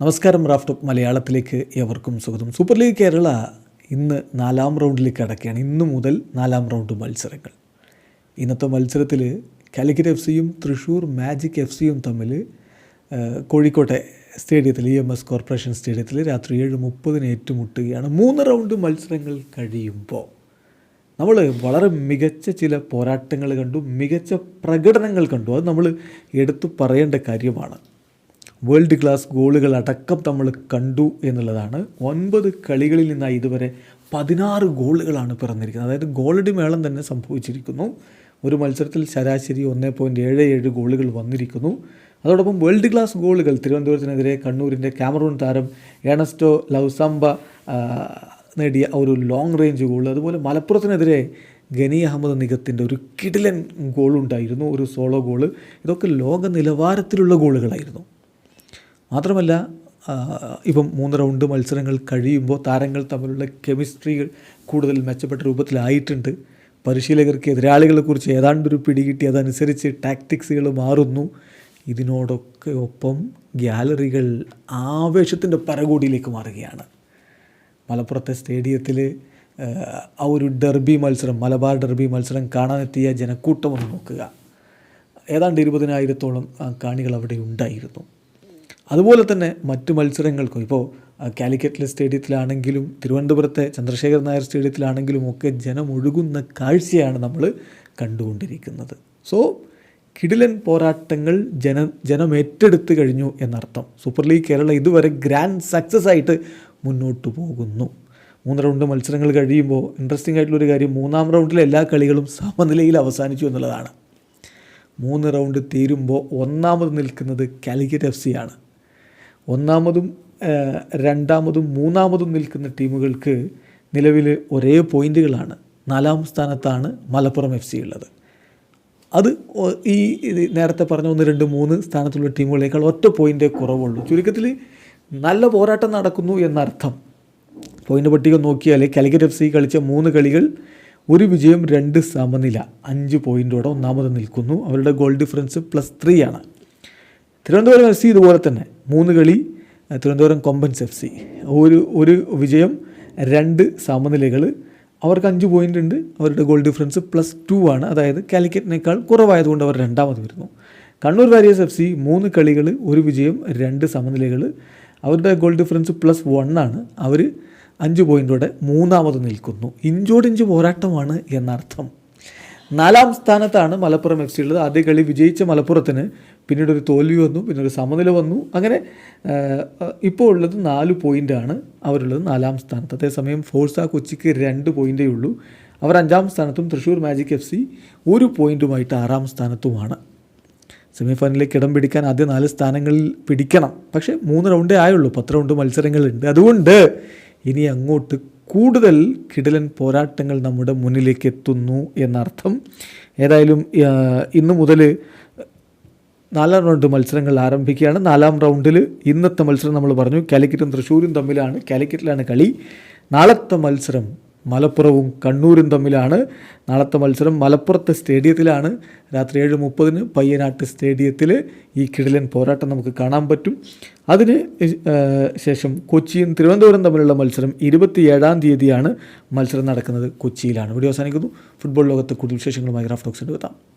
നമസ്കാരം റാഫ്റ്റോപ്പ് മലയാളത്തിലേക്ക് എവർക്കും സ്വാഗതം. സൂപ്പർ ലീഗ് കേരള ഇന്ന് നാലാം റൗണ്ടിലേക്ക് അടക്കുകയാണ് ഇന്ന് മുതൽ നാലാം റൗണ്ട് മത്സരങ്ങൾ. ഇന്നത്തെ മത്സരത്തിൽ കാലിക്കറ്റ് എഫ് സിയും തൃശ്ശൂർ മാജിക് എഫ് സിയും തമ്മിൽ കോഴിക്കോട്ടെ സ്റ്റേഡിയത്തിൽ ഇ എം എസ് കോർപ്പറേഷൻ സ്റ്റേഡിയത്തിൽ രാത്രി ഏഴ് മുപ്പതിന് ഏറ്റുമുട്ടുകയാണ് മൂന്ന് റൗണ്ട് മത്സരങ്ങൾ കഴിയുമ്പോൾ നമ്മൾ വളരെ മികച്ച ചില പോരാട്ടങ്ങൾ കണ്ടു മികച്ച പ്രകടനങ്ങൾ കണ്ടു. അത് നമ്മൾ എടുത്തു പറയേണ്ട കാര്യമാണ്. വേൾഡ് ക്ലാസ് ഗോളുകൾ അടക്കം നമ്മൾ കണ്ടു എന്നുള്ളതാണ്. ഒൻപത് കളികളിൽ നിന്നായി ഇതുവരെ പതിനാറ് ഗോളുകളാണ് പിറന്നിരിക്കുന്നത്. അതായത് ഗോളടി മേളം തന്നെ സംഭവിച്ചിരിക്കുന്നു. ഒരു മത്സരത്തിൽ ശരാശരി ഒന്നേ പോയിന്റ് ഏഴ് ഏഴ് ഗോളുകൾ വന്നിരിക്കുന്നു. അതോടൊപ്പം വേൾഡ് ക്ലാസ് ഗോളുകൾ തിരുവനന്തപുരത്തിനെതിരെ കണ്ണൂരിന്റെ ക്യാമറൂൺ താരം ഏണസ്റ്റോ ലൗസംബ നേടിയ ഒരു ലോങ് റേഞ്ച് ഗോൾ. അതുപോലെ മലപ്പുറത്തിനെതിരെ ഗനി അഹമ്മദ് നിഗത്തിന്റെ ഒരു കിടിലൻ ഗോളുണ്ടായിരുന്നു. ഒരു സോളോ ഗോൾ. ഇതൊക്കെ ലോക നിലവാരത്തിലുള്ള ഗോളുകളായിരുന്നു. മാത്രമല്ല ഇപ്പം മൂന്ന് റൗണ്ട് മത്സരങ്ങൾ കഴിയുമ്പോൾ താരങ്ങൾ തമ്മിലുള്ള കെമിസ്ട്രികൾ കൂടുതൽ മെച്ചപ്പെട്ട രൂപത്തിലായിട്ടുണ്ട്. പരിശീലകർക്ക് എതിരാളികളെക്കുറിച്ച് ഏതാണ്ടൊരു പിടികിട്ടി അതനുസരിച്ച് ടാക്ടിക്സുകൾ മാറുന്നു. ഇതിനോടൊക്കെ ഒപ്പം ഗ്യാലറികൾ ആവേശത്തിന്റെ പരകോടിയിലേക്ക് മാറുകയാണ്. മലപ്പുറത്തെ സ്റ്റേഡിയത്തിൽ ആ ഒരു ഡെർബി മത്സരം മലബാർ ഡെർബി മത്സരം കാണാനെത്തിയ ജനക്കൂട്ടം ഒന്ന് നോക്കുക. ഏതാണ്ട് ഇരുപതിനായിരത്തോളം കാണികൾ അവിടെ ഉണ്ടായിരുന്നു. അതുപോലെ തന്നെ മറ്റു മത്സരങ്ങൾക്കും. ഇപ്പോൾ കാലിക്കറ്റിലെ സ്റ്റേഡിയത്തിലാണെങ്കിലും തിരുവനന്തപുരത്തെ ചന്ദ്രശേഖർ നായർ സ്റ്റേഡിയത്തിലാണെങ്കിലും ഒക്കെ ജനം ഒഴുകുന്ന കാഴ്ചയാണ് നമ്മൾ കണ്ടുകൊണ്ടിരിക്കുന്നത്. സോ കിടിലൻ പോരാട്ടങ്ങൾ ജന ജനമേറ്റെടുത്ത് കഴിഞ്ഞു എന്നർത്ഥം. സൂപ്പർ ലീഗ് കേരള ഇതുവരെ ഗ്രാൻഡ് സക്സസ് ആയിട്ട് മുന്നോട്ട് പോകുന്നു. മൂന്ന് റൗണ്ട് മത്സരങ്ങൾ കഴിയുമ്പോൾ ഇൻട്രസ്റ്റിംഗ് ആയിട്ടുള്ളൊരു കാര്യം മൂന്നാം റൗണ്ടിലെ എല്ലാ കളികളും സമനിലയിൽ അവസാനിച്ചു എന്നുള്ളതാണ്. മൂന്ന് റൗണ്ട് തീരുമ്പോൾ ഒന്നാമത് നിൽക്കുന്നത് കാലിക്കറ്റ് എഫ് സി ആണ്. ഒന്നാമതും രണ്ടാമതും മൂന്നാമതും നിൽക്കുന്ന ടീമുകൾക്ക് നിലവിൽ ഒരേ പോയിന്റുകളാണ്. നാലാം സ്ഥാനത്താണ് മലപ്പുറം എഫ് സി ഉള്ളത്. അത് ഈ നേരത്തെ പറഞ്ഞ ഒന്ന് രണ്ട് മൂന്ന് സ്ഥാനത്തുള്ള ടീമുകളേക്കാൾ ഒറ്റ പോയിന്റേ കുറവുള്ളൂ. ചുരുക്കത്തിൽ നല്ല പോരാട്ടം നടക്കുന്നു എന്നർത്ഥം. പോയിന്റ് പട്ടിക നോക്കിയാൽ കാലിക്കറ്റ് എഫ് സി കളിച്ച മൂന്ന് കളികൾ ഒരു വിജയം രണ്ട് സമനില. അഞ്ച് പോയിന്റോടെ ഒന്നാമത് നിൽക്കുന്നു. അവരുടെ ഗോൾ ഡിഫറൻസ് പ്ലസ് ത്രീ ആണ്. തിരുവനന്തപുരം എഫ് സി ഇതുപോലെ തന്നെ. മൂന്ന് കളി തിരുവനന്തപുരം കൊമ്പൻസ് എഫ് സി. ഒരു ഒരു വിജയം രണ്ട് സമനിലകൾ. അവർക്ക് അഞ്ച് പോയിന്റ് ഉണ്ട്. അവരുടെ ഗോൾ ഡിഫറൻസ് പ്ലസ് ടു ആണ്. അതായത് കാലിക്കറ്റിനേക്കാൾ കുറവായതുകൊണ്ട് അവർ രണ്ടാമത് വരുന്നു. കണ്ണൂർ വാരിയേഴ്സ് എഫ് സി മൂന്ന് കളികൾ ഒരു വിജയം രണ്ട് സമനിലകൾ. അവരുടെ ഗോൾ ഡിഫറൻസ് പ്ലസ് വൺ ആണ്. അവർ അഞ്ച് പോയിന്റോടെ മൂന്നാമത് നിൽക്കുന്നു. ഇഞ്ചോടിഞ്ച് പോരാട്ടമാണ് എന്നർത്ഥം. നാലാം സ്ഥാനത്താണ് മലപ്പുറം എഫ് സി ഉള്ളത്. ആദ്യ കളി വിജയിച്ച മലപ്പുറത്തിന് പിന്നീട് ഒരു തോൽവി വന്നു പിന്നെ ഒരു സമനില വന്നു. അങ്ങനെ ഇപ്പോൾ ഉള്ളത് നാല് പോയിന്റാണ് അവരുള്ളത് നാലാം സ്ഥാനത്ത്. അതേസമയം ഫോഴ്സ കൊച്ചിക്ക് രണ്ട് പോയിന്റേ ഉള്ളൂ. അവർ അഞ്ചാം സ്ഥാനത്തും തൃശ്ശൂർ മാജിക് എഫ് സി ഒരു പോയിന്റുമായിട്ട് ആറാം സ്ഥാനത്തുമാണ്. സെമിഫൈനലിലേക്ക് ഇടം പിടിക്കാൻ ആദ്യ നാല് സ്ഥാനങ്ങളിൽ പിടിക്കണം. പക്ഷേ മൂന്ന് റൗണ്ടേ ആയുള്ളൂ. പത്ത് റൗണ്ട് മത്സരങ്ങളുണ്ട്. അതുകൊണ്ട് ഇനി അങ്ങോട്ട് കൂടുതൽ കിടിലൻ പോരാട്ടങ്ങൾ നമ്മുടെ മുന്നിലേക്ക് എത്തുന്നു എന്നർത്ഥം. ഏതായാലും ഇന്ന് മുതൽ നാലാം റൗണ്ട് മത്സരങ്ങൾ ആരംഭിക്കുകയാണ്. നാലാം റൗണ്ടിൽ ഇന്നത്തെ മത്സരം നമ്മൾ പറഞ്ഞു. കാലിക്കറ്റും തൃശ്ശൂരും തമ്മിലാണ് കാലിക്കറ്റിലാണ് കളി. നാളത്തെ മത്സരം മലപ്പുറവും കണ്ണൂരും തമ്മിലാണ്. നാളത്തെ മത്സരം മലപ്പുറത്തെ സ്റ്റേഡിയത്തിലാണ്. രാത്രി ഏഴ് മുപ്പതിന് പയ്യനാട്ട് സ്റ്റേഡിയത്തിൽ ഈ കിടിലൻ പോരാട്ടം നമുക്ക് കാണാൻ പറ്റും. അതിന് ശേഷം കൊച്ചിയും തിരുവനന്തപുരം തമ്മിലുള്ള മത്സരം ഇരുപത്തിയേഴാം തീയതിയാണ് മത്സരം നടക്കുന്നത് കൊച്ചിയിലാണ്. വീഡിയോ അവസാനിക്കുന്നു. ഫുട്ബോൾ ലോകത്ത് കൂടുതൽ വിശേഷങ്ങളുമായി ഗ്രാഫ് ടോക്സ് എടുത്താം